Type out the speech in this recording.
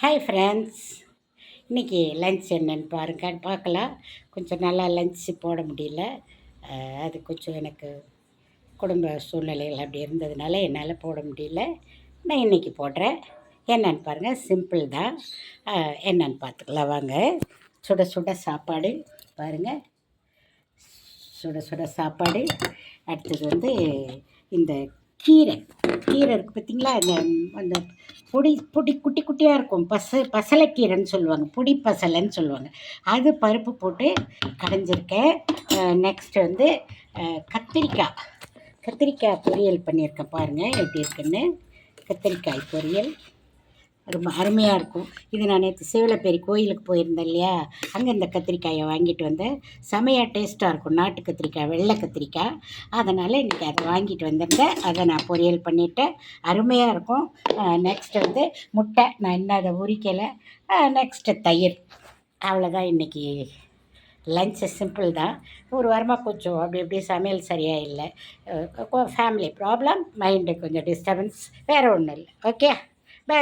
Hi friends இன்றைக்கி lunch என்னன்னு பாருங்க பார்க்கலாம். கொஞ்சம் நல்லா லஞ்ச் போட முடியல. அது கொஞ்சம் எனக்கு குடும்ப சூழ்நிலைகள் அப்படி இருந்ததுனால என்னால் போட முடியல. நான் இன்றைக்கி போடுறேன். என்னன்னு பாருங்கள் சிம்பிள் தான். என்னென்னு என்னன்னு பார்த்துக்கலாம் வாங்க. சுட சுட சாப்பாடு பாருங்கள் சுட சுட சாப்பாடு. அடுத்தது வந்து இந்த கீரை. கீரை இருக்குது பார்த்தீங்களா அந்த அந்த பொடி பொடி குட்டி குட்டியாக இருக்கும். பச பசலைக்கீரைன்னு சொல்லுவாங்க. பொடி பசலைன்னு சொல்லுவாங்க. அது பருப்பு போட்டு கடைஞ்சிருக்கேன். நெக்ஸ்ட் வந்து கத்திரிக்காய். கத்திரிக்காய் பொரியல் பண்ணியிருக்கேன் பாருங்கள் எப்படி இருக்குன்னு. கத்திரிக்காய் பொரியல். ரொம்ப அருமையாக இருக்கும். இது நான் நேற்று சிவலப்பேரி கோயிலுக்கு போயிருந்தேன் இல்லையா? அங்கே இந்த கத்திரிக்காயை வாங்கிட்டு வந்தேன் செமையாக டேஸ்ட்டாக இருக்கும். நாட்டு கத்திரிக்காய் வெள்ளை கத்திரிக்காய். அதனால் இன்றைக்கி அதை வாங்கிட்டு வந்திருந்தேன். அதை நான் பொரியல் பண்ணிட்டேன். அருமையாக இருக்கும். நெக்ஸ்ட் வந்து முட்டை. நான் இன்னும் அதை உரிக்கலை. நெக்ஸ்ட்டு தயிர். அவ்வளோதான் இன்றைக்கி லஞ்சு சிம்பிள் தான். ஒரு வாரமாக கொஞ்சம் அப்படி இப்படி சமையல் சரியாக இல்லை. ஃபேமிலி ப்ராப்ளம் மைண்டு கொஞ்சம் டிஸ்டர்பன்ஸ் வேறு ஒன்றும் இல்லை. Okay bye